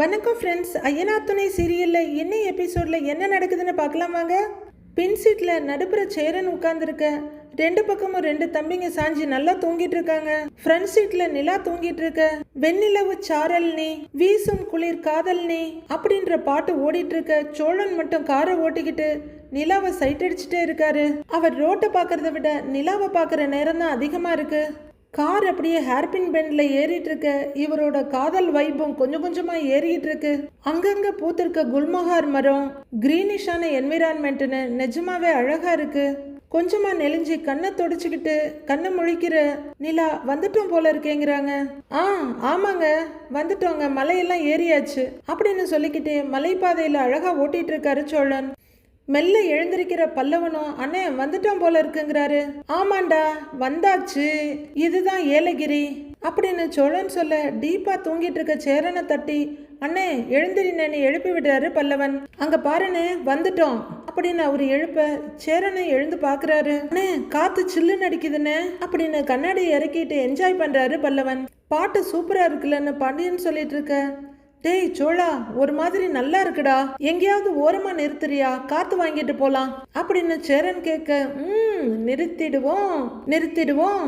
வணக்கம் ஃப்ரெண்ட்ஸ் ஐயனா துணை சீரியலில் என்ன எபிசோடில் என்ன நடக்குதுன்னு பார்க்கலாம் வாங்க. பின் சீட்டில் நடுப்புற சேரன் உட்கார்ந்துருக்க. ரெண்டு பக்கமும் ரெண்டு தம்பிங்க சாஞ்சி நல்லா தூங்கிட்டு இருக்காங்க. ஃப்ரண்ட் சீட்ல நிலா தூங்கிட்டு இருக்க. வெண்ணிலவு சாரல் நீ வீசும் குளிர் காதல் நீ அப்படின்ற பாட்டு ஓடிட்டு இருக்க. சோழன் மட்டும் காரை ஓட்டிக்கிட்டு நிலாவை சைட் அடிச்சுட்டே இருக்காரு. அவர் ரோட்டை பார்க்கறத விட நிலாவை பார்க்குற நேரம் தான் அதிகமாக இருக்கு. கார் அப்படியே ஹேர்பின் பெண்ட்ல ஏறிட்டு இருக்க இவரோட காதல் வைபம் கொஞ்சம் கொஞ்சமா ஏறிட்டு இருக்கு அங்கங்க பூத்திருக்க குல்மஹார் மரம் கிரீனிஷான என்விரான்மெண்ட்னு நிஜமாவே அழகா இருக்கு. கொஞ்சமா நெளிஞ்சு கண்ணை தொடச்சிக்கிட்டு கண்ணை முழிக்கிற நிலா வந்துட்டோம் போல இருக்கேங்கிறாங்க. ஆ ஆமாங்க வந்துட்டோங்க மலையெல்லாம் ஏறியாச்சு. அப்படின்னு சொல்லிக்கிட்டு மலைப்பாதையில அழகா ஓட்டிட்டு இருக்காரு சோழன். மெல்ல எழுந்திருக்கிற பல்லவனும் அண்ணே வந்துட்டோம் போல இருக்குங்கிறாரு. ஆமாண்டா வந்தாச்சு. இதுதான் ஏலகிரி. அப்படின்னு சோழன் சொல்ல டீப்பா தூங்கிட்டு இருக்க சேரனை தட்டி அண்ணே எழுந்திரினு எழுப்பி விடுறாரு பல்லவன். அங்க பாருண்ணே வந்துட்டோம். அப்படின்னு அவர் எழுப்ப சேரனை எழுந்து பாக்குறாரு. அண்ணே காத்து சில்லுன்னு அடிக்குதுண்ணே. அப்படின்னு கண்ணாடி இறக்கிட்டு என்ஜாய் பண்றாரு பல்லவன். பாட்டு சூப்பரா இருக்குல்லன்னு பண்டியன்னு சொல்லிட்டு இருக்க டேய் சோழா ஒரு மாதிரி நல்லா இருக்குடா. எங்கேயாவது ஓரமா நிறுத்துறியா? காத்து வாங்கிட்டு போலாம். அப்படின்னு சேரன் கேட்க ம் நிறுத்திடுவோம் நிறுத்திடுவோம்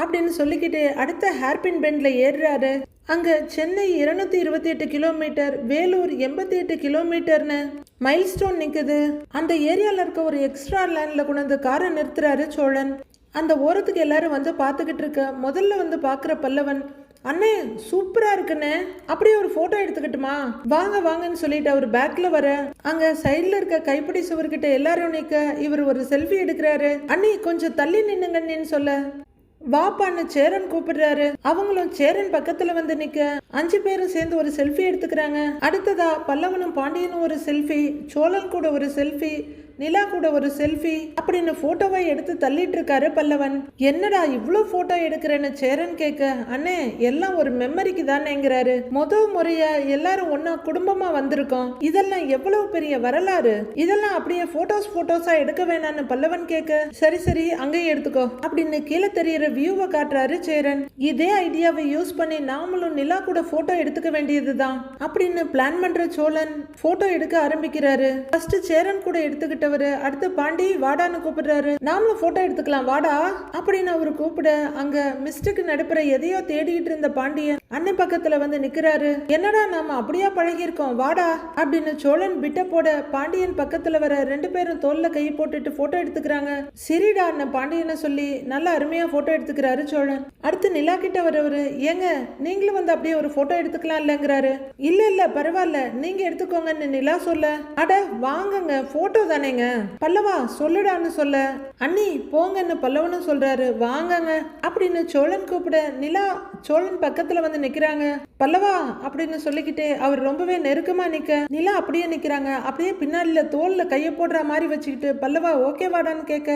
அப்படின்னு சொல்லிக்கிட்டு அடுத்த ஹேர்பின் பெண்ட்ல ஏறுறாரு. அங்க சென்னை இருநூத்தி இருபத்தி எட்டு கிலோமீட்டர் வேலூர் எண்பத்தி எட்டு கிலோமீட்டர்னு மைல் ஸ்டோன் நிக்குது. அந்த ஏரியால இருக்க ஒரு எக்ஸ்ட்ரா லேண்ட்ல கொண்டு வந்து காரை நிறுத்துறாரு சோழன். அந்த ஓரத்துக்கு எல்லாரும் வந்து பார்த்துக்கிட்டு இருக்க முதல்ல வந்து பார்க்குற பல்லவன் அண்ணே சூப்பராக இருக்குண்ணே. அப்படியே ஒரு ஃபோட்டோ எடுத்துக்கிட்டுமா? வாங்க வாங்கன்னு சொல்லிட்டு அவர் பேக்கில் வர அங்கே சைடில் இருக்க கைப்பிடி சுவர்கிட்ட எல்லாரும் நிற்க இவர் ஒரு செல்ஃபி எடுக்கிறாரு. அண்ணி கொஞ்சம் தள்ளி நின்னுங்கன்னு சொல்ல. வாப்பான்னு சேரன் கூப்பிடுறாரு. அவங்களும் சேரன் பக்கத்தில் வந்து நிற்க அஞ்சு பேரும் சேர்ந்து ஒரு செல்ஃபி எடுத்துக்கிறாங்க. அடுத்ததா பல்லவனும் பாண்டியனும் ஒரு செல்ஃபி சோழன் கூட ஒரு செல்ஃபி நிலா கூட ஒரு செல்ஃபி அப்படின்னு போட்டோவை எடுத்து தள்ளிட்டு இருக்காரு பல்லவன். என்னடா இவ்வளோ போட்டோ எடுக்கிறேன்னு சேரன் கேட்க அண்ணே எல்லாம் ஒரு மெமரிக்கு தானேங்கிறாரு. முத முறையா எல்லாரும் ஒன்னா குடும்பமா வந்திருக்கோம். இதெல்லாம் எவ்வளவு பெரிய வரலாறு? இதெல்லாம் அப்படியே போட்டோஸ் போட்டோஸா எடுக்க வேணான்னு பல்லவன் கேட்க சரி சரி அங்கேயே எடுத்துக்கோ அப்படின்னு கீழே தெரியற வியூவை காட்டுறாரு சேரன். இதே ஐடியாவை யூஸ் பண்ணி நாமளும் நிலா கூட போட்டோ எடுத்துக்க வேண்டியதுதான். அப்படின்னு பிளான் பண்ற சோழன் போட்டோ எடுக்க ஆரம்பிக்கிறாரு. ஃபர்ஸ்ட் சேரன் கூட எடுத்துக்கிட்டவரு அடுத்து பாண்டி வாடான்னு கூப்பிடுறாரு. நாமளும் போட்டோ எடுத்துக்கலாம் வாடா அப்படின்னு அவரு கூப்பிட அங்க மிஸ்டுக்கு நடுப்புற எதையோ தேடிட்டு இருந்த பாண்டியன் அண்ணன் பக்கத்துல வந்து நிக்கிறாரு. என்னடா நாம அப்படியா பழகியிருக்கோம்? வாடா அப்படின்னு சோழன் பிட்ட போட பாண்டியன் பக்கத்துல வர ரெண்டு பேரும் தோல்ல கை போட்டுட்டு போட்டோ எடுத்துக்கிறாங்க. சரிடா அண்ணன் பாண்டியனை சொல்லி நல்லா அருமையா போட்டோ எடுத்துக்கிறாரு சோழன். அடுத்து நிலா கிட்ட வரவரு ஏங்க நீங்களும் வந்து அப்படியே ஒரு போட்டோ எடுத்துக்கலாம் இல்லைங்கிறாரு. இல்ல இல்ல பரவாயில்ல நீங்க எடுத்துக்கோங்கன்னு நிலா சொல்ல அட வாங்குங்க போட்டோ தானேங்க. பல்லவா சொல்லுடான்னு சொல்ல. அண்ணி போங்கன்னு பல்லவனும் சொல்றாரு வாங்கங்க அப்படின்னு சோழன் கூப்பிட நிலா சோழன் பக்கத்துல வந்து நிக்கிறாங்க. பல்லவா அப்படின்னு சொல்லிக்கிட்டே அவர் ரொம்பவே நெருக்கமா நிக்க நிலா அப்படியே நிக்கிறாங்க. அப்படியே பின்னாடில தோல்ல கைய போடுற மாதிரி வச்சுக்கிட்டு பல்லவா ஓகே வாடான்னு கேட்க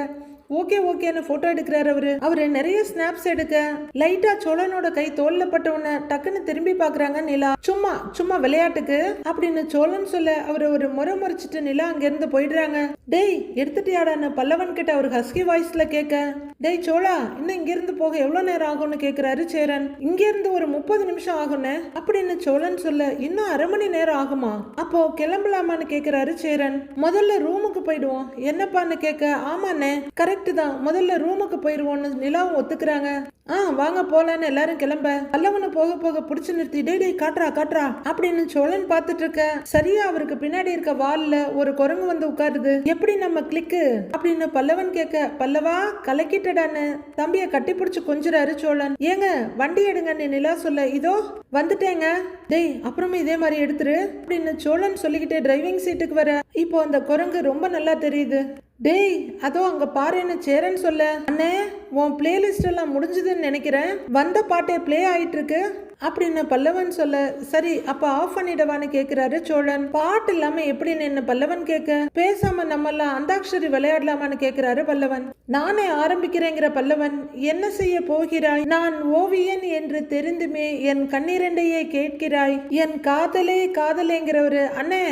ஓகே ஓகேன்னு போட்டோ எடுக்கிறாரு அவரு. அவரு நிறைய ஸ்னாப்ஸ் எடுக்க லைட்டா சோழனோட கை தோல்ல பட்ட டக்குன்னு திரும்பி பாக்குறாங்க நிலா. சும்மா சும்மா விளையாட்டுக்கு அப்படின்னு சோழன் சொல்ல அவர் ஒரு முறை முறைச்சிட்டு நிலா அங்க இருந்து போயிடுறாங்க. டேய் எடுத்துட்டியாடான்னு பல்லவன் கிட்ட அவர் ஹஸ்கி வாய்ஸ்ல கேட்க டேய் சோழா இன்னும் இங்க இருந்து போக எவ்வளவு நேரம் ஆகும்னு கேக்குறாரு சேரன். இங்க இருந்து ஒரு முப்பது நிமிஷம் ஆகும்னு அப்படின்னு சோழன் சொல்ல இன்னும் அரை மணி நேரம் ஆகுமா? அப்போ கிளம்பலாமான்னு கேக்குறாரு சேரன். முதல்ல ரூமுக்கு போயிடுவோம். என்னப்பான்னு கேட்க ஆமாண்ணே கரெக்ட் தான். முதல்ல ரூமுக்கு போயிடுவோம்னு நிலாவும் ஒத்துக்கிறாங்க. ஆ வாங்க போலான்னு எல்லாரும் கிளம்ப. பல்லவனை போக போக பிடிச்சு நிறுத்தி டேய் காட்டுறா காட்டுறா அப்படின்னு சோழன் பார்த்துட்டு இருக்க. சரியா அவருக்கு பின்னாடி இருக்க வால்ல ஒரு குரங்கு வந்து உட்காருது. எப்படி நம்ம கிளிக்கு அப்படின்னு பல்லவன் கேட்க பல்லவா கலக்கிட்டடான்னு. தம்பிய கட்டி பிடிச்சு கொஞ்சிறாரு சோழன். ஏங்க வண்டி எடுங்கன்னு நிலா சொல்ல இதோ வந்துட்டேங்க. டேய் அப்புறமே இதே மாதிரி எடுத்துரு அப்படின்னு சோழன் சொல்லிக்கிட்டே டிரைவிங் சீட்டுக்கு வர. இப்போ அந்த குரங்கு ரொம்ப நல்லா தெரியுது. டேய் அதோ அங்க பாருன்னு சேரன்னு சொல்ல. அண்ணே உன் பிளேலிஸ்ட் எல்லாம் முடிஞ்சதுன்னு நினைக்கிறேன். வந்த பாட்டே ப்ளே ஆயிட்டு இருக்கு அப்படின்னு பல்லவன் சொல்ல. சரி அப்ப ஆஃப் பண்ணிடவான்னு கேக்குறாரு சோழன். பாட்டு இல்லாம எப்படி நின்று பல்லவன் கேட்க பேசாம நம்ம எல்லாம் அந்தாக்ஷரி விளையாடலாமான்னு கேக்குறாரு பல்லவன். நானே ஆரம்பிக்கிறேங்கிற பல்லவன் என்ன செய்ய போகிறாய்? நான் ஓவியன் என்று தெரிந்துமே என் கண்ணீரண்டையே கேட்கிறாய். என் காதலே காதலேங்கிறவரு. அண்ணே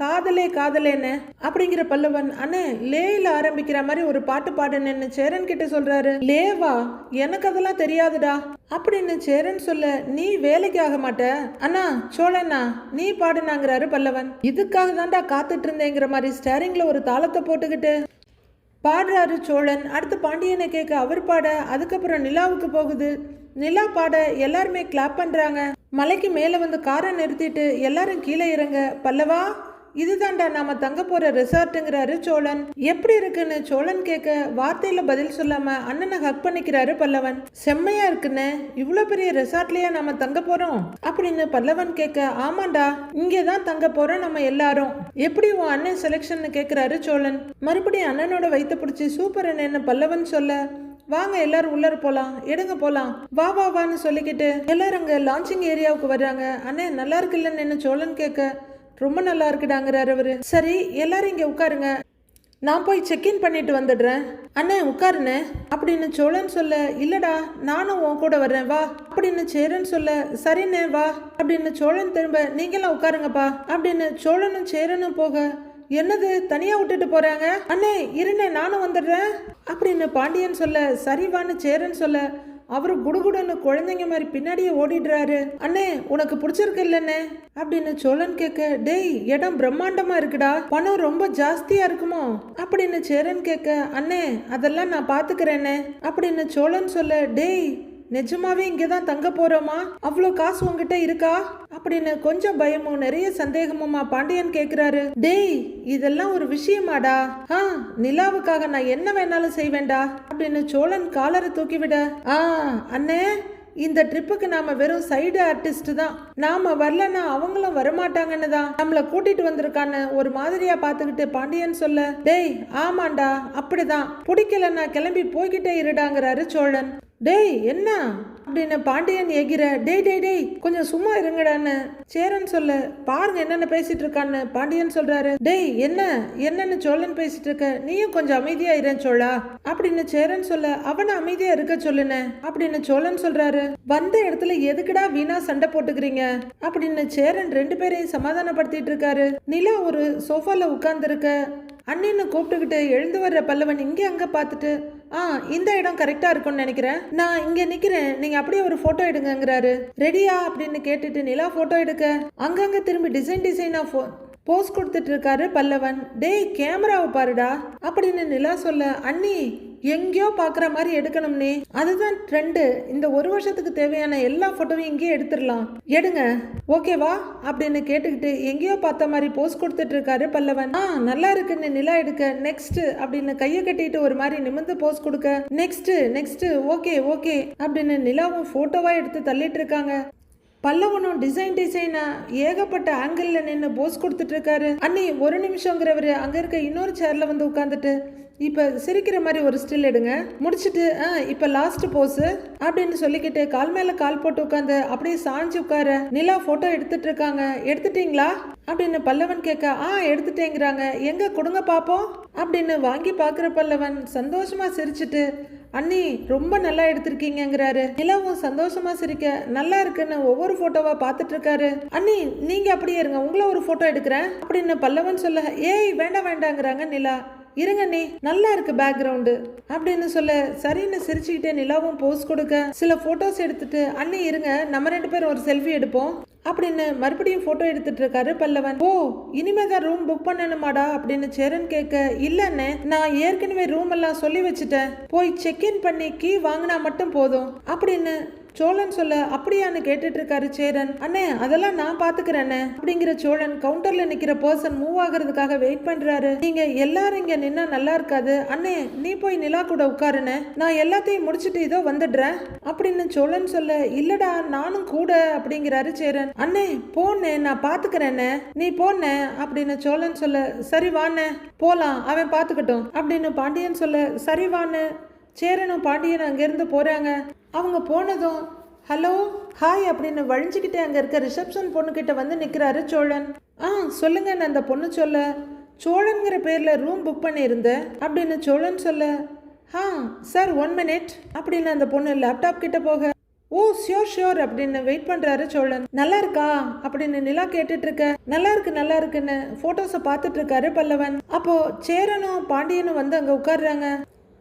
காதலே காதலேன்னு அப்படிங்கிற பல்லவன் அண்ணே லேயில ஆரம்பிக்கிற மாதிரி ஒரு பாட்டு பாடுனேன்னு சேரன் கிட்ட சொல்றாரு. லேவா எனக்கு அதெல்லாம் தெரியாதுடா. அப்படின்னு சேரன் சொல்ல நீ வேலைக்கு ஆக மாட்ட. அண்ணா சோழண்ணா நீ பாடுனாங்கிறாரு பல்லவன். இதுக்காக தான்டா காத்துட்டு இருந்தேங்கிற மாதிரி ஸ்டேரிங்ல ஒரு தாளத்தை போட்டுக்கிட்டு பாடுறாரு சோழன். அடுத்து பாண்டியனை கேட்க அவர் பாட அதுக்கப்புறம் நிலாவுக்கு போகுது. நிலா பாட எல்லாருமே கிளாப் பண்றாங்க. மலைக்கு மேலே வந்து காரை நிறுத்திட்டு எல்லாரும் கீழே இறங்க பல்லவா இதுதான்டா நாம தங்க போற ரெசார்ட்டுங்கிறாரு சோழன். எப்படி இருக்குன்னு சோழன் கேட்க வார்த்தையில பதில் சொல்லாம அண்ணனை ஹக் பண்ணிக்கிறாரு பல்லவன். செம்மையா இருக்குன்னு இவ்வளவு பெரிய ரிசார்ட்லயே நாம தங்க போறோம்? அப்படின்னு பல்லவன் கேட்க ஆமாண்டா இங்கே தான் தங்க போறோம் நம்ம எல்லாரும். எப்படி உன் அண்ணன் செலெக்ஷன் கேட்கிறாரு சோழன். மறுபடியும் அண்ணனோட வைத்து பிடிச்சி சூப்பர் அண்ணன்னு பல்லவன் சொல்ல வாங்க எல்லாரும் உள்ளர போலாம் எடுங்க போலாம். வா வா வான்னு சொல்லிக்கிட்டு எல்லாரும் அங்க லான்ச்சிங் ஏரியாவுக்கு வர்றாங்க. அண்ணே நல்லா இருக்குல்லன்னு சோழன் கேட்க ரொம்ப நல்லா இருக்குடாங்கிறார் அவரு. சரி எல்லாரும் இங்க உட்காருங்க. நான் போய் செக்இன் பண்ணிட்டு வந்துடுறேன். அண்ணே உட்காருண்ணே. அப்படின்னு சோழன் சொல்ல இல்லடா நானும் உன் கூட வர்றேன் வா. அப்படின்னு சேரன் சொல்ல சரிண்ணே வா. அப்படின்னு சோழன் திரும்ப நீங்களாம் உட்காருங்கப்பா. அப்படின்னு சோழனும் சேரனும் போக என்னது தனியா விட்டுட்டு போறாங்க? அண்ணே இருண்ணே நானும் வந்துடுறேன். அப்படின்னு பாண்டியன் சொல்ல சரிவான்னு சேரன் சொல்ல அவரு குடுகுடுன்னு குழந்தைங்க மாதிரி பின்னாடியே ஓடிடுறாரு. அண்ணே உனக்கு பிடிச்சிருக்கு இல்லண்ணே? அப்படின்னு சோழன் கேட்க டேய் இடம் பிரம்மாண்டமா இருக்குடா. பணம் ரொம்ப ஜாஸ்தியா இருக்குமோ? அப்படின்னு சேரன் கேட்க அண்ணே அதெல்லாம் நான் பாத்துக்கிறேனே அப்படின்னு சோழன் சொல்ல டேய் நிஜமாவே இங்கே தான் தங்க போறோமா? அவ்வளோ காசு உங்ககிட்ட இருக்கா? அப்படின்னு கொஞ்சம் பயமும் நிறைய சந்தேகமுமா பாண்டியன் கேக்குறாரு. டேய் இதெல்லாம் ஒரு விஷயமாடா. ஆ நிலாவுக்காக நான் என்ன வேணாலும் செய்வேண்டா அப்படின்னு சோழன் காலரை தூக்கி விட ஆ அண்ணே இந்த ட்ரிப்புக்கு நாம வெறும் சைடு ஆர்டிஸ்ட் தான். நாம வரலன்னா அவங்களும் வரமாட்டாங்கன்னு தான். நம்மள கூட்டிட்டு வந்திருக்கான்னு ஒரு மாதிரியா பாத்துக்கிட்டு பாண்டியன் சொல்ல டேய் ஆமாண்டா அப்படிதான். பிடிக்கலன்னா கிளம்பி போய்கிட்டே இருடாங்கிறாரு சோழன். டேய் என்ன? அப்படின்னு பாண்டியன் எகிற டேய் டேய் டேய் கொஞ்சம் சும்மா இருங்கடான்னு. சேரன் சொல்ல பாருங்க என்னென்ன பேசிட்டு இருக்கான்னு பாண்டியன் சொல்றாரு டேய் என்ன? என்னன்னு சோழன் பேசிட்டு இருக்க நீயும் கொஞ்சம் அமைதியா இரேன் சோழா. அப்படின்னு சேரன் சொல்ல அவனை அமைதியா இருக்க சொல்லுன. அப்படின்னு சோழன் சொல்றாரு வந்த இடத்துல எதுக்குடா வீணா சண்டை போட்டுக்கிறீங்க? அப்படின்னு சேரன் ரெண்டு பேரையும் சமாதானப்படுத்திட்டு இருக்காரு நிலா ஒரு சோஃபால உட்கார்ந்துருக்க. அண்ணின்னு கூப்பிட்டுக்கிட்டு எழுந்து வர்ற பல்லவன் இங்கே அங்கே பார்த்துட்டு ஆ இந்த இடம் கரெக்டாக இருக்கும்னு நினைக்கிறேன். நான் இங்கே நிற்கிறேன் நீங்கள் அப்படியே ஒரு ஃபோட்டோ எடுங்கங்கிறாரு. ரெடியா அப்படின்னு கேட்டுட்டு நிலா ஃபோட்டோ எடுக்க. அங்கங்கே திரும்பி டிசைன் டிசைனாக ஃபோ போஸ் கொடுத்துட்டு இருக்காரு பல்லவன். டேய் கேமராவை பாருடா. அப்படின்னு நிலா சொல்ல அண்ணி எங்கேயோ பார்க்குற மாதிரி எடுக்கணும்னே அதுதான் ட்ரெண்டு இந்த ஒரு வருஷத்துக்கு தேவையான எல்லா ஃபோட்டோவையும் இங்கேயே எடுத்துடலாம். எடுங்க. ஓகேவா அப்படின்னு கேட்டுக்கிட்டு எங்கேயோ பார்த்த மாதிரி போஸ் கொடுத்துட்டு இருக்காரு பல்லவன். ஆ நல்லா இருக்குன்னு நிலா எடுக்க. நெக்ஸ்ட் அப்படின்னு கையை கட்டிட்டு ஒரு மாதிரி நிமிர்ந்து போஸ் கொடுக்க. நெக்ஸ்ட் நெக்ஸ்ட் ஓகே ஓகே அப்படின்னு நிலாவும் ஃபோட்டோவா எடுத்து தள்ளிட்டு இருக்காங்க பல்லவனும் டிசைன் டிசைனா ஏகப்பட்ட ஆங்கிள் நின்று போஸ் கொடுத்துட்டு இருக்காரு அண்ணி ஒரு நிமிஷங்கிறவரு அங்க இருக்க இன்னொரு சேர்ல வந்து உட்காந்துட்டு இப்ப சிரிக்கிற மாதிரி ஒரு ஸ்டில் எடுங்க. முடிச்சுட்டு ஆ இப்ப லாஸ்ட் போஸ் அப்படின்னு சொல்லிக்கிட்டு கால் மேல கால் போட்டு உட்காந்து அப்படியே சாஞ்சு உட்கார நிலா போட்டோ எடுத்துட்டு இருக்காங்க எடுத்துட்டீங்களா? அப்படின்னு பல்லவன் கேட்க ஆ எடுத்துட்டேங்கிறாங்க. எங்க கொடுங்க பாப்போம். அப்படின்னு வாங்கி பாக்குற பல்லவன் சந்தோஷமா சிரிச்சிட்டு அண்ணி ரொம்ப நல்லா எடுத்திருக்கீங்கங்கிறாரு. நிலாவும் சந்தோஷமா சிரிக்க நல்லா இருக்குன்னு ஒவ்வொரு போட்டோவா பார்த்துட்டு இருக்காரு அண்ணி நீங்க அப்படியே இருங்க உங்களை ஒரு போட்டோ எடுக்கிறேன். அப்படின்னு பல்லவன் சொல்ல ஏய் வேண்டாம் வேண்டாங்கிறாங்க நிலா. இருங்கண்ணே நல்லா இருக்கு பேக்ரவுண்டு அப்படின்னு சொல்ல சரின்னு சிரிச்சுக்கிட்டே நிலாவும் போஸ் கொடுக்க சில ஃபோட்டோஸ் எடுத்துட்டு அண்ணே இருங்க நம்ம ரெண்டு பேரும் ஒரு செல்ஃபி எடுப்போம். அப்படின்னு மறுபடியும் ஃபோட்டோ எடுத்துட்டு இருக்காரு பல்லவன். ஓ இனிமே தான் ரூம் புக் பண்ணணுமாடா? அப்படின்னு சேரன் கேட்க இல்லண்ணே நான் ஏற்கனவே ரூம் எல்லாம் சொல்லி வச்சுட்டேன். போய் செக்இன் பண்ணி கீ வாங்கினா மட்டும் போதும். அப்படின்னு சோழன் சொல்ல அப்படியான்னு கேட்டுட்டு இருக்காரு சேரன். அண்ணே அதெல்லாம் நான் பாத்துக்கிறேன்னு அப்படிங்கிற சோழன் கவுண்டர்ல நிக்கிற பர்சன் மூவ் ஆகுறதுக்காக வெயிட் பண்றாரு. நீங்க எல்லாரும் இங்க நின்னா நல்லா இருக்காது. அண்ணே நீ போய் நிலா கூட உட்காருண்ணே நான் எல்லாத்தையும் முடிச்சிட்டு இதோ வந்துடுறேன். அப்படின்னு சோழன் சொல்ல இல்லடா நானும் கூட. அப்படிங்கிறாரு சேரன். அண்ணே போனே நான் பாத்துக்கிறேண்ணே நீ போன அப்படின்னு சோழன் சொல்ல சரி வாண்ணே. போலாம் அவன் பாத்துக்கட்டும். அப்படின்னு பாண்டியன் சொல்ல சரி வான்னு சேரனும் பாண்டியனும் அங்கேருந்து போகிறாங்க அவங்க போனதும் ஹலோ ஹாய் அப்படின்னு வழிஞ்சிக்கிட்டே அங்கே இருக்க ரிசப்ஷன் பொண்ணுக்கிட்ட வந்து நிற்கிறாரு சோழன். ஆ சொல்லுங்கன்னு அந்த பொண்ணு சொல்ல. சோழன்கிற பேரில் ரூம் புக் பண்ணியிருந்தேன் அப்படின்னு சோழன் சொல்ல ஆ சார் ஒன் மினிட் அப்படின்னு அந்த பொண்ணு லேப்டாப் கிட்ட போக ஓ ஷியோர் ஷியோர் அப்படின்னு வெயிட் பண்ணுறாரு சோழன். நல்லா இருக்கா? அப்படின்னு நிலா கேட்டுட்டு இருக்க நல்லா இருக்கு நல்லா இருக்குன்னு. ஃபோட்டோஸை பார்த்துட்டு இருக்காரு பல்லவன். அப்போ சேரனும் பாண்டியனும் வந்து அங்கே உட்காடுறாங்க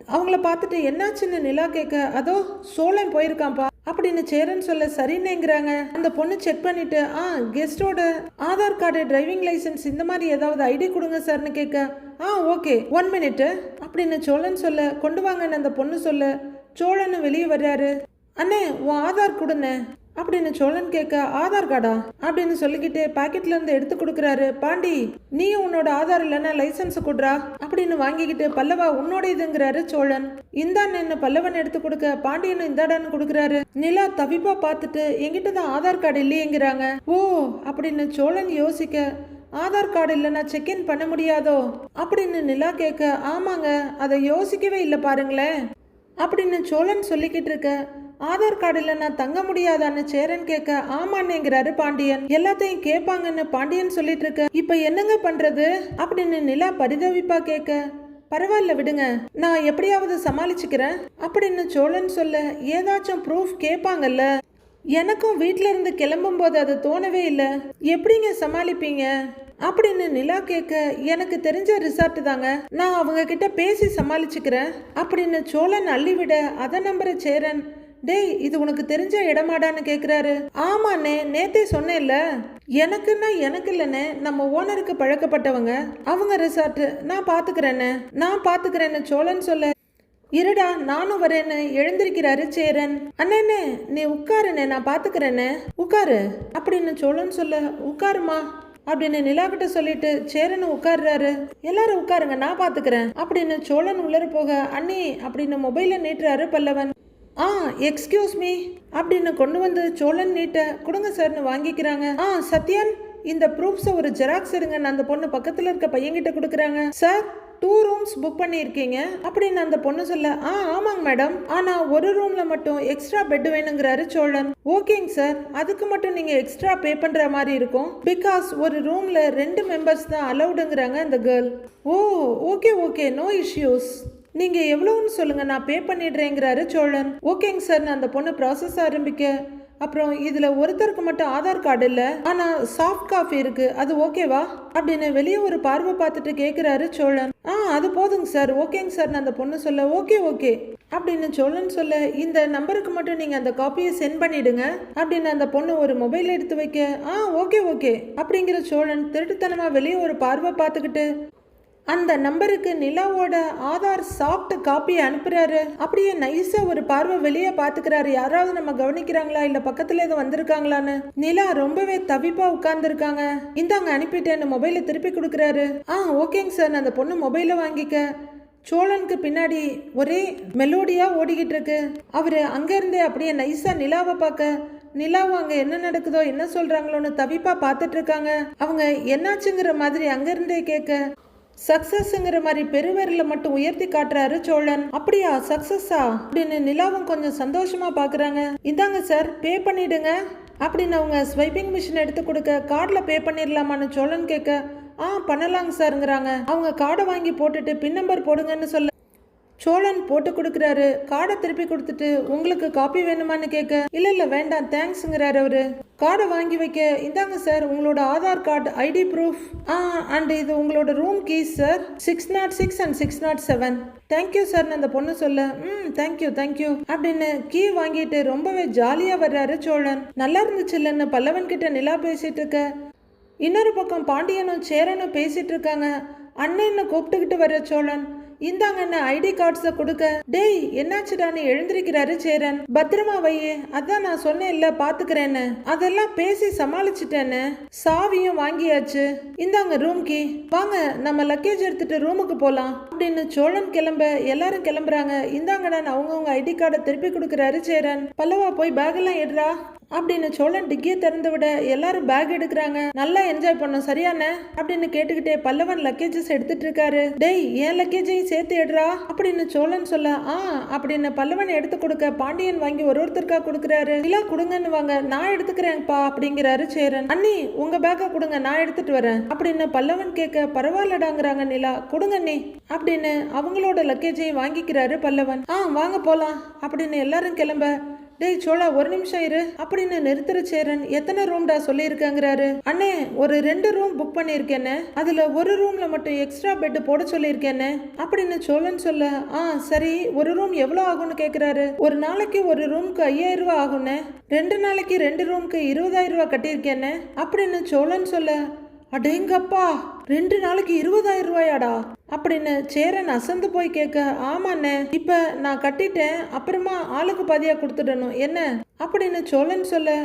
அவங்கள பார்த்துட்டு என்னாச்சுன்னு நிலா கேட்க அதோ சோழன் போயிருக்கான்ப்பா. அப்படின்னு சேரன் சொல்ல சரின்னுங்கிறாங்க. அந்த பொண்ணு செக் பண்ணிட்டு ஆ கெஸ்டோட ஆதார் கார்டு டிரைவிங் லைசன்ஸ் இந்த மாதிரி ஏதாவது ஐடி கொடுங்க சார்னு கேட்க ஆ ஓகே ஒன் மினிட் அப்படின்னு சோழன் சொல்ல கொண்டு வாங்கன்னு அந்த பொண்ணு சொல்ல சோழன்னு வெளியே வர்றாரு. அண்ணே உன் ஆதார் கொடுண்ணே அப்படின்னு சோழன் கேட்க ஆதார் கார்டா? அப்படின்னு சொல்லிக்கிட்டு பாக்கெட்ல இருந்து எடுத்து கொடுக்குறாரு. பாண்டி நீயும் உன்னோட ஆதார் இல்லைன்னா லைசன்ஸ் கொடுறா? அப்படின்னு வாங்கிக்கிட்டு பல்லவா உன்னோட இதுங்கிறாரு சோழன் இந்தான்னு பல்லவன் எடுத்து கொடுக்க பாண்டியன் இந்தாடான்னு கொடுக்குறாரு. நிலா தவிப்பா பார்த்துட்டு என்கிட்ட தான் ஆதார் கார்டு இல்லையேங்கிறாங்க. ஓ அப்படின்னு சோழன் யோசிக்க ஆதார் கார்டு இல்லைன்னா செக்இன் பண்ண முடியாதோ? அப்படின்னு நிலா கேட்க ஆமாங்க அதை யோசிக்கவே இல்லை பாருங்களேன். அப்படின்னு சோழன் சொல்லிக்கிட்டு இருக்க ஆதார் கார்டு இல்லைன்னா தங்க முடியாதான்னு சேரன் கேட்க ஆமாண்ணேங்கிறாரு பாண்டியன். எல்லாத்தையும் கேட்பாங்கன்னு பாண்டியன் சொல்லிட்டு இருக்க இப்ப என்னங்க பண்றது? அப்படின்னு நிலா பரிதவிப்பா கேட்க பரவாயில்ல விடுங்க நான் எப்படியாவது சமாளிச்சுக்கிறேன். அப்படின்னு சோழன் சொல்ல ஏதாச்சும் ப்ரூஃப் கேட்பாங்கல்ல. எனக்கும் வீட்ல இருந்து கிளம்பும் போது அது தோணவே இல்லை. எப்படிங்க சமாளிப்பீங்க? அப்படின்னு நிலா கேட்க எனக்கு தெரிஞ்ச ரிசார்ட் தாங்க. நான் அவங்க கிட்ட பேசி சமாளிச்சுக்கிறேன். அப்படின்னு சோழன் அள்ளிவிட அதை நம்புற சேரன் டேய் இது உனக்கு தெரிஞ்ச இடமாடான்னு கேட்குறாரு ஆமாண்ணே நேத்தே சொன்னேன்ல. எனக்குன்னா எனக்கு இல்லைண்ணே நம்ம ஓனருக்கு பழக்கப்பட்டவங்க. அவங்க ரிசார்ட்டு நான் பாத்துக்கிறேன்னு நான் பார்த்துக்கிறேன்னு சோழன் சொல்ல இருடா நானும் வரேன்னு எழுந்திருக்கிறாரு சேரன். அண்ணே நீ உட்காருண்ணே நான் பாத்துக்கிறேன்னு உட்காரு அப்படின்னு சோழன் சொல்ல உட்காருமா அப்படின்னு நிலாக்கிட்ட சொல்லிட்டு சேரன் உட்கார்றாரு. எல்லாரும் உட்காருங்க நான் பாத்துக்கிறேன் அப்படின்னு சோழன் உள்ளர போக அண்ணி அப்படின்னு மொபைல நீட்டுறாரு பல்லவன். ஆ எக்ஸ்கியூஸ் மீ அப்படின்னு கொண்டு வந்து சோழன் நீட்ட கொடுங்க சார்னு வாங்கிக்கிறாங்க. ஆ சத்யன் இந்த ப்ரூஃப்ஸை ஒரு ஜெராக்ஸ் எடுங்கன்னு அந்த பொண்ணு பக்கத்தில் இருக்க பையன்கிட்ட கொடுக்குறாங்க. சார் டூ ரூம்ஸ் புக் பண்ணியிருக்கீங்க. அப்படின்னு அந்த பொண்ணு சொல்ல ஆ ஆமாங்க மேடம் ஆனால் ஒரு ரூமில் மட்டும் எக்ஸ்ட்ரா பெட் வேணுங்கிறாரு சோழன். ஓகேங்க சார் அதுக்கு மட்டும் நீங்கள் எக்ஸ்ட்ரா பே பண்ணுற மாதிரி இருக்கும். பிகாஸ் ஒரு ரூமில் ரெண்டு மெம்பர்ஸ் தான் அலௌடுங்கிறாங்க அந்த girl oh okay okay no issues நீங்க எவ்வளோன்னு சொல்லுங்க நான் பே பண்ணிடுறேங்கிறாரு சோழன். ஓகேங்க சார் அந்த பொண்ணு ப்ராசஸ் ஆரம்பிக்க. அப்புறம் இதுல ஒருத்தருக்கு மட்டும் ஆதார் கார்டு இல்ல ஆனா சாஃப்ட் காஃபி இருக்கு அது ஓகேவா அப்படின்னு வெளியே ஒரு பார்வை பார்த்துட்டு கேக்குறாரு சோழன். ஆ அது போதுங்க சார் ஓகேங்க சார் அந்த பொண்ணு சொல்ல ஓகே ஓகே அப்படின்னு சோழன் சொல்ல இந்த நம்பருக்கு மட்டும் நீங்க அந்த காப்பியை சென்ட் பண்ணிடுங்க அப்படின்னு அந்த பொண்ணு ஒரு மொபைல் எடுத்து வைக்க ஆ ஓகே ஓகே அப்படிங்கிற சோழன் திருட்டுத்தனமா வெளியே ஒரு பார்வை பார்த்துக்கிட்டு அந்த நம்பருக்கு நிலாவோட ஆதார் சாஃப்ட் காப்பி அனுப்புறாரு. அப்படியே நைஸா ஒரு பார்வை வெளியே பாத்துக்கிறாரு யாராவது நம்ம கவனிக்கிறாங்களா? இல்ல பக்கத்துல ஏதோ வந்திருக்காங்களான்னு? நிலா ரொம்பவே தவிப்பா உட்கார்ந்துருக்காங்க. இந்தாங்க அனுப்பிட்டேன்னு மொபைலை திருப்பி கொடுக்குறாரு. ஆ ஓகேங்க சார். அந்த பொண்ணு மொபைலை வாங்கிக்க. சோழனுக்கு பின்னாடி ஒரே மெலோடியா ஓடிக்கிட்டு இருக்கு. அவரு அங்க இருந்தே அப்படியே நைஸா நிலாவை பார்க்க நிலாவும் அங்கே என்ன நடக்குதோ என்ன சொல்றாங்களோன்னு தவிப்பா பார்த்துட்டு இருக்காங்க. அவங்க என்னாச்சுங்கிற மாதிரி அங்க இருந்தே கேட்க சக்சஸ்ங்கிற மாதிரி பெருவரில் மட்டும் உயர்த்தி காட்டுறாரு சோழன். அப்படியா சக்சஸா அப்படின்னு நிலாவும் கொஞ்சம் சந்தோஷமா பாக்குறாங்க. இந்தாங்க சார் பே பண்ணிடுங்க. அப்படின்னு அவங்க ஸ்வைப்பிங் மிஷின் எடுத்து கொடுக்க கார்டில் பே பண்ணிடலாமான்னு சோழன் கேட்க ஆ பண்ணலாங்க சார்ங்கிறாங்க. அவங்க கார்டை வாங்கி போட்டுட்டு பின் நம்பர் போடுங்கன்னு சொல்ல சோழன் போட்டு கொடுக்குறாரு. கார்டை திருப்பி கொடுத்துட்டு உங்களுக்கு காப்பி வேணுமான்னு கேட்க இல்ல இல்ல வேண்டாம். தேங்க்ஸுங்கிறாரு அவரு. கார்டை வாங்கி வைக்க. இந்தாங்க சார் உங்களோட Aadhaar card ID proof ah and இது உங்களோட room keys sir six nought six and six nought seven thank you sir அந்த பொண்ணு சொல்ல. ம் தேங்க்யூ தேங்க்யூ அப்படின்னு கீ வாங்கிட்டு ரொம்பவே ஜாலியா வர்றாரு சோழன். நல்லா இருந்துச்சு இல்லைன்னு பல்லவன் கிட்ட நிலா பேசிட்டு இருக்க? இன்னொரு பக்கம் பாண்டியனும் சேரனும் பேசிட்டு இருக்காங்க. அண்ணன்னு கூப்பிட்டுக்கிட்டு வர்ற சோழன்? இந்தாங்கன்னு ஐடி கார்ட்ஸை கொடுக்க. டேய் என்னாச்சுடான்னு எழுந்திருக்கிறாரு சேரன். பத்திரமா வையே அதான் நான் சொன்னேன்ல பாத்துக்கிறேன்னு. அதெல்லாம் பேசி சமாளிச்சிட்டேன்னு. சாவியும் வாங்கியாச்சு. இந்தாங்க ரூம் வாங்க நம்ம லக்கேஜ் எடுத்துட்டு ரூமுக்கு போலாம். அப்படின்னு சோழன் கிளம்ப எல்லாரும் கிளம்புறாங்க. இந்தாங்கடா அவங்கவுங்க ஐடி கார்டை திருப்பி கொடுக்குறாரு சேரன். பல்லவா போய் பேக் எல்லாம் எடுறா. அப்படின்னு சோழன் டிக்கியை திறந்து விட எல்லாரும் பேக் எடுக்கிறாங்க. நல்லா என்ஜாய் பண்ணோம் சரியானே அப்படின்னு கேட்டுக்கிட்டே பல்லவன் லக்கேஜஸ் எடுத்துட்டு இருக்காரு. டேய் என் லக்கேஜையும் சேர்த்து எடுறா? அப்படின்னு சோழன் சொல்ல ஆ அப்படின்னு பல்லவன் எடுத்து கொடுக்க பாண்டியன் வாங்கி ஒரு ஒருத்தருக்கா கொடுக்குறாரு. இல்ல கொடுங்கன்னு வாங்க. நான் எடுத்துக்கிறேன்ப்பா அப்படிங்கிறாரு சேரன். அண்ணி உங்க பேக்கை கொடுங்க நான் எடுத்துட்டு வரேன் அப்படின்னு பல்லவன் கேட்க பரவாயில்லடாங்கிறாங்க நிலா கொடுங்க அண்ணி அப்படின்னு அவங்களோட லக்கேஜையும் வாங்கிக்கிறாரு பல்லவன். ஆ வாங்க போலாம் அப்படின்னு எல்லாரும் கிளம்ப டேய் சோழா ஒரு நிமிஷம் இரு. அப்படின்னு நிறுத்துற சேரன் எத்தனை ரூம்டா சொல்லியிருக்கேங்கிறாரு. அண்ணே ஒரு ரெண்டு ரூம் புக் பண்ணியிருக்கேன்னு அதுல ஒரு ரூம்ல மட்டும் எக்ஸ்ட்ரா பெட் போட சொல்லியிருக்கேன்னு அப்படின்னு சோழன் சொல்ல ஆ சரி ஒரு ரூம் எவ்வளோ ஆகும்னு கேட்குறாரு ஒரு நாளைக்கு ஒரு ரூமுக்கு ஐயாயிரம் ரூபா ஆகும்னு. ரெண்டு நாளைக்கு ரெண்டு ரூமுக்கு இருபதாயிரம் ரூபா கட்டியிருக்கேன்னு அப்படின்னு சோழன் சொல்ல அடேங்கப்பா ரெண்டு நாளைக்கு இருபதாயிரம் ரூபாயாடா. அப்படின்னு சேரன் அசந்து போய் கேட்க ஆமாண்ணே இப்ப நான் கட்டிட்டேன் அப்புறமா ஆளுக்கு பாதியா கொடுத்துடணும் என்ன? அப்படின்னு சோழன் சொல்ல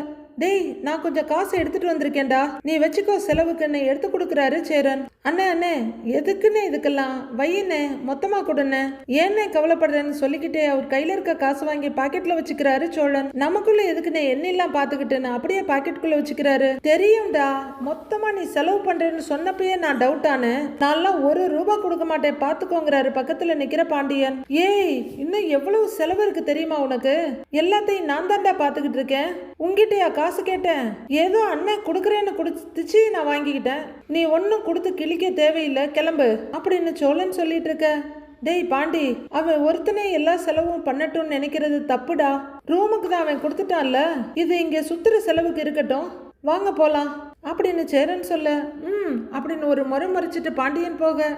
டேய் நான் கொஞ்சம் காசு எடுத்துட்டு வந்திருக்கேன்டா. நீ வச்சுக்கோ செலவுக்கு என்னை எடுத்து கொடுக்குறாரு சேரன். அண்ணே அண்ணே எதுக்குன்னு இதுக்கெல்லாம்? வையினே மொத்தமாக கொடுண்ணே. ஏன்னே கவலைப்படுறேன்னு சொல்லிக்கிட்டே அவர் கையில் இருக்க காசு வாங்கி பாக்கெட்ல வச்சுக்கிறாரு சோழன். நமக்குள்ள எதுக்குன்னு என்னெல்லாம் பார்த்துக்கிட்டேன்னு அப்படியே பாக்கெட்டுக்குள்ள வச்சுக்கிறாரு. தெரியும்டா மொத்தமாக நீ செலவு பண்ணுறேன்னு சொன்னப்பயே நான் டவுட் ஆனேன் நான்லாம் ஒரு ரூபா கொடுக்க மாட்டேன் பார்த்துக்கோங்கிறாரு பக்கத்தில் நிற்கிற பாண்டியன். ஏய் இன்னும் எவ்வளவு செலவு இருக்கு தெரியுமா உனக்கு? எல்லாத்தையும் நான் தான்டா பார்த்துக்கிட்டு இருக்கேன். உங்ககிட்டயா காசு கேட்டேன். ஏதோ அண்ணன் கொடுக்குறேன்னு கொடுத்துச்சு நான் வாங்கிக்கிட்டேன். நீ ஒன்றும் கொடுத்து கிழிக்க தேவையில்லை கிளம்பு. அப்படின்னு சோழன் சொல்லிட்டு இருக்க டேய் பாண்டி அவன் ஒருத்தனே எல்லா செலவும் பண்ணட்டும்னு நினைக்கிறது தப்புடா? ரூமுக்கு தான் அவன் கொடுத்துட்டான்ல? இது இங்க சுத்துற செலவுக்கு இருக்கட்டும். வாங்க போலாம். அப்படின்னு சேரன் சொல்ல ம் அப்படின்னு ஒரு முறை முறைச்சிட்டு பாண்டியன் போக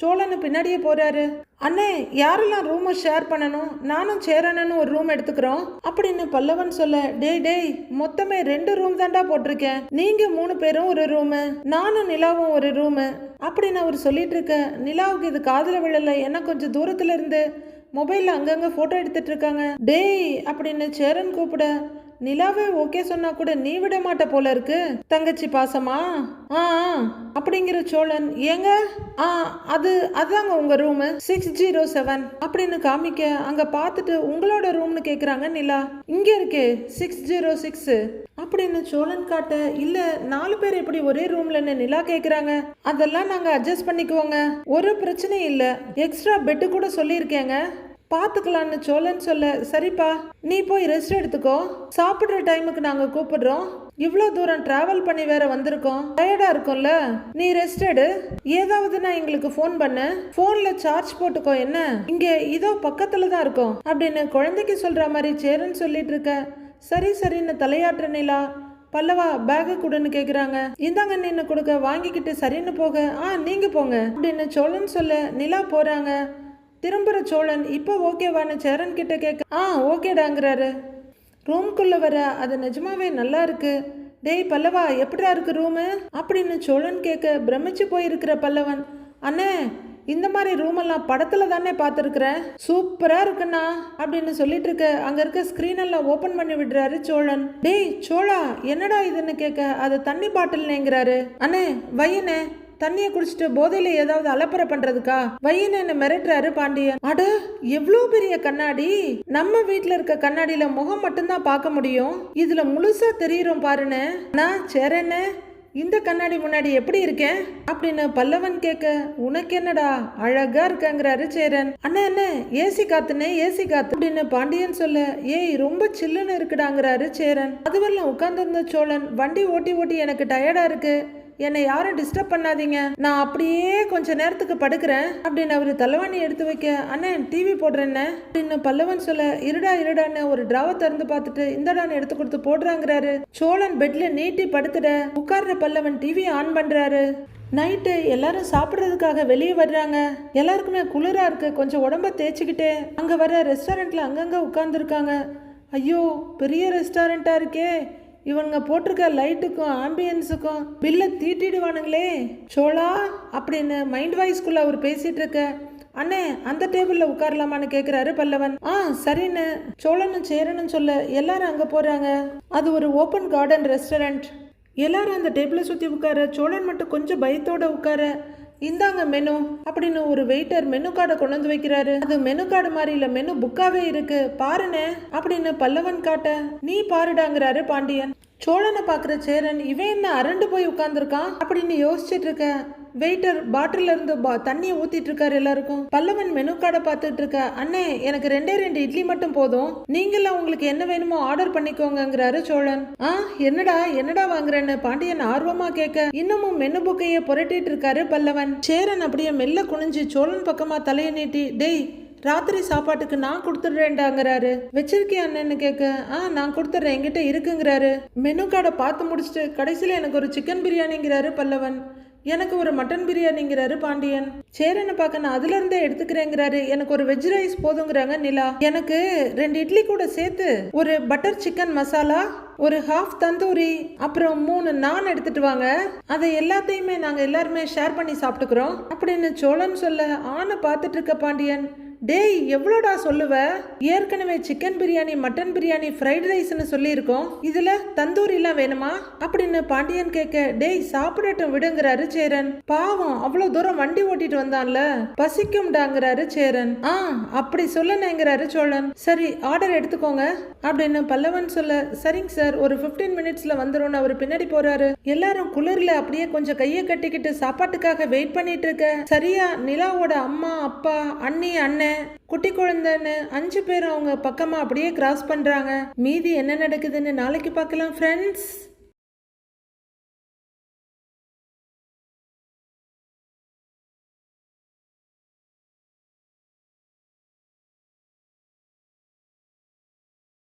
சோழனு பின்னாடியே போறாரு. அண்ணே யாரெல்லாம் ரூமை ஷேர் பண்ணணும்? நானும் சேரனன்னு ஒரு ரூம் எடுத்துக்கிறோம். அப்படின்னு பல்லவன் சொல்ல டேய் டேய் மொத்தமே ரெண்டு ரூம் தான்டா போட்டிருக்கேன். நீங்க மூணு பேரும் ஒரு ரூமு நானும் நிலாவும் ஒரு ரூமு அப்படின்னு அவர் சொல்லிட்டு இருக்க நிலாவுக்கு இது காதுல விழல. என்ன கொஞ்சம் தூரத்துல இருந்து? மொபைல்ல அங்கங்க போட்டோ எடுத்துட்டு இருக்காங்க. டேய் அப்படின்னு சேரன் கூப்பிட நிலாவே ஓகே சொன்னா கூட நீ விட மாட்ட போல இருக்கு. தங்கச்சி பாசமா? ஆ ஆ, அப்படிங்கிற சோழன் ஏங்க? ஆ அது அதுதாங்க உங்க ரூம் சிக்ஸ் ஜீரோ செவன் அப்படின்னு காமிக்க அங்க பார்த்துட்டு உங்களோட ரூம்னு கேக்குறாங்க நிலா. இங்க இருக்கு சிக்ஸ் ஜீரோ சிக்ஸ் அப்படின்னு சோழன் காட்ட இல்ல நாலு பேர் எப்படி ஒரே ரூம்லன்னு நிலா கேக்குறாங்க? அதெல்லாம் நாங்க அட்ஜஸ்ட் பண்ணிக்குவோங்க. ஒரு பிரச்சனையும் இல்ல. எக்ஸ்ட்ரா பெட்டு கூட சொல்லியிருக்கேங்க. பார்த்துக்கலான்னு சோழன் சொல்ல சரிப்பா நீ போய் ரெஸ்ட் எடுத்துக்கோ. சாப்பிட்ற டைமுக்கு நாங்கள் கூப்பிடுறோம். இவ்வளோ தூரம் டிராவல் பண்ணி வேற வந்திருக்கோம். டயர்டாக இருக்கும்ல. நீ ரெஸ்ட் எடு. ஏதாவது நான் எங்களுக்கு ஃபோன் பண்ணு. ஃபோனில் சார்ஜ் போட்டுக்கோ என்ன? இங்கே இதோ பக்கத்தில் தான் இருக்கோம். அப்படின்னு குழந்தைக்கு சொல்கிற மாதிரி சேருன்னு சொல்லிட்டு இருக்க. சரி சரின்னு தலையாட்டுற நிலா. பல்லவா பேகு கொடுன்னு கேட்குறாங்க இந்தாங்க நின்று கொடுக்க. வாங்கிக்கிட்டு சரின்னு போக. ஆ நீங்கள் போங்க. அப்படின்னு சோழன் சொல்ல நிலா போகிறாங்க திரும்புற சோழன் இப்போ ஓகேவான்னு சேரன் கிட்ட கேட்க ஆ ஓகேடாங்கிறாரு ரூம்குள்ள வர அது நிஜமாவே நல்லா இருக்கு. டேய் பல்லவா எப்படிடா இருக்கு ரூமு? அப்படின்னு சோழன் கேட்க பிரமிச்சு போயிருக்கிற பல்லவன். அண்ணே இந்த மாதிரி ரூமெல்லாம் படத்தில் படத்துல தானே பார்த்துருக்குறேன் சூப்பராக இருக்குண்ணா அப்படின்னு சொல்லிட்டு இருக்க அங்கே இருக்க ஸ்க்ரீனெல்லாம் எல்லாம் பண்ணி விடுறாரு சோழன். டேய் சோழா என்னடா இதுன்னு கேட்க அது தண்ணி பாட்டில்னேங்கிறாரு. அண்ணே வையனே தண்ணியை குடிச்சிட்டு போதையில ஏதாவது அலப்பறை பண்றதுக்கா? வையன்னு மிரட்டுறாரு பாண்டியன்? அட எவ்வளோ பெரிய கண்ணாடி? நம்ம வீட்ல இருக்க கண்ணாடியில முகம் மட்டும்தான் பார்க்க முடியும். இதுல முழுசா தெரியுறோம் பாருன்னு நான் சேரன்னு இந்த கண்ணாடி முன்னாடி எப்படி இருக்கேன்? அப்படின்னு பல்லவன் கேட்க உனக்கு என்னடா? அழகா இருக்கங்கிறாரு சேரன். அண்ணா என்ன ஏசி காத்துனே ஏசி காத்து. அப்படின்னு பாண்டியன் சொல்ல ஏய் ரொம்ப சில்லுன்னு இருக்குடாங்கிறாரு சேரன். அதுவெல்லாம் உட்கார்ந்திருந்த சோழன் வண்டி ஓட்டி ஓட்டி எனக்கு டயர்டா இருக்கு. என்னை யாரும் டிஸ்டர்ப் பண்ணாதீங்க. நான் அப்படியே கொஞ்ச நேரத்துக்கு படுக்கிறேன். அப்படின்னு அவரு தலைவாணி எடுத்து வைக்க அண்ணன் டிவி போடுறேன்னு. அப்படின்னு பல்லவன் சொல்ல இருடா இருடான்னு ஒரு டிராவை திறந்து பார்த்துட்டு இந்தடான்னு எடுத்து கொடுத்து போடுறாங்கிறாரு. சோழன் பெட்ல நீட்டி படுத்துட உட்கார்ற பல்லவன் டிவி ஆன் பண்றாரு. நைட்டு எல்லாரும் சாப்பிட்றதுக்காக வெளியே வர்றாங்க. எல்லாருக்குமே குளிராக இருக்கு. கொஞ்சம் உடம்ப தேய்ச்சிக்கிட்டே அங்கே வர ரெஸ்டாரண்ட்டில் அங்கங்கே உட்காந்துருக்காங்க ஐயோ பெரிய ரெஸ்டாரண்ட்டாக இருக்கே. இவனுங்க போட்டிருக்க லைட்டுக்கும் ஆம்பியன்ஸுக்கும் பில்லை தீட்டிடுவானுங்களே. சோழா அப்படின்னு மைண்ட் வாய்ஸ்குள்ள அவர் பேசிட்டு இருக்க. அண்ணே அந்த டேபிளில் உட்காரலாமான்னு கேட்குறாரு பல்லவன். ஆ சரின்னு சோழனும் சேரனும் சொல்ல எல்லாரும் அங்கே போகிறாங்க அது ஒரு ஓப்பன் கார்டன் ரெஸ்டாரண்ட் எல்லாரும் அந்த டேபிளை சுற்றி உட்கார சோழன் மட்டும் கொஞ்சம் பயத்தோடு உட்கார. இந்தாங்க மெனு அப்படின்னு ஒரு வெயிட்டர் மெனு கார்டை கொண்டு வந்து வைக்கிறாரு. அது மெனு கார்டு மாதிரி இல்ல மெனு புக்காவே இருக்கு. பாருனே அப்படின்னு பல்லவன் காட்ட நீ பாருடாங்கிறாரு பாண்டியன். சோழனை பாக்குற சேரன் இவன் என்ன அரண்டு போய் உட்கார்ந்துருக்கான்? அப்படின்னு யோசிச்சுட்டு இருக்க வெயிட்டர் பாட்டில் இருந்து பா- தண்ணியை ஊத்திட்டு இருக்காரு எல்லாருக்கும். பல்லவன் மெனு கார்டை பார்த்துட்டு இருக்க அண்ணே எனக்கு ரெண்டே ரெண்டு இட்லி மட்டும் போதும். நீங்களாம் உங்களுக்கு என்ன வேணுமோ ஆர்டர் பண்ணிக்கோங்கிறாரு சோழன். ஆ என்னடா என்னடா வாங்குறேன்னு பாண்டியன் ஆர்வமா கேட்க இன்னமும் மெனு புக்கையே புரட்டிட்டு இருக்காரு பல்லவன். சேரன் அப்படியே மெல்ல குனிஞ்சு சோழன் பக்கமா தலையை நீட்டி டேய் ராத்திரி சாப்பாட்டுக்கு நான் கொடுத்துடுறேன்டாங்கிறாரு. வச்சிருக்கேன் அண்ணன்னு கேட்க ஆ நான் கொடுத்துட்றேன் என்கிட்ட இருக்குங்கிறாரு. மெனு கார்டை பார்த்து முடிச்சுட்டு கடைசியில் எனக்கு ஒரு சிக்கன் பிரியாணிங்கிறாரு பல்லவன். எனக்கு ஒரு மட்டன் பிரியாணிங்கிறாரு பாண்டியன். சேரனை பார்க்க நான் அதுல இருந்தே எடுத்துக்கிறேங்கிறாரு. எனக்கு ஒரு வெஜ் ரைஸ் போதுங்கிறாங்க நிலா. எனக்கு ரெண்டு இட்லி கூட சேர்த்து ஒரு பட்டர் சிக்கன் மசாலா ஒரு ஹாஃப் தந்தூரி அப்புறம் மூணு நான் எடுத்துட்டு வாங்க. அதை எல்லாத்தையுமே நாங்க எல்லாருமே ஷேர் பண்ணி சாப்பிட்டுக்கிறோம். அப்படின்னு சோழன் சொல்ல ஆனை பார்த்துட்டு இருக்க பாண்டியன். டேய் எவ்வளோடா சொல்லுவ? ஏற்கனவே chicken biryani mutton biryani fried ரைஸ்னு சொல்லியிருக்கோம். இதுல தந்தூரிலாம் வேணுமா? அப்படின்னு பாண்டியன் கேட்க டேய் சாப்பிடட்டும் விடுங்கிறாரு சேரன். பாவம் அவ்வளோ தூரம் வண்டி ஓட்டிட்டு வந்தான்ல. பசிக்கும்டாங்கிறாரு சேரன். ஆ அப்படி சொல்லணுங்கிறாரு சோழன். சரி ஆர்டர் எடுத்துக்கோங்க. அப்படின்னு பல்லவன் சொல்ல சரிங்க சார் ஒரு ஃபிஃப்டீன் மினிட்ஸில் வந்துரும்னு அவர் பின்னாடி போறாரு. எல்லாரும் குளிரில் அப்படியே கொஞ்சம் கையை கட்டிக்கிட்டு சாப்பாட்டுக்காக வெயிட் பண்ணிட்டு இருக்க. சரியா நிலாவோட அம்மா அப்பா அண்ணி அண்ணன் குட்டி குழந்தைன்னு அஞ்சு பேர் அவங்க பக்கமாக அப்படியே கிராஸ் பண்ணுறாங்க மீதி என்ன நடக்குதுன்னு நாளைக்கு பார்க்கலாம் ஃப்ரெண்ட்ஸ்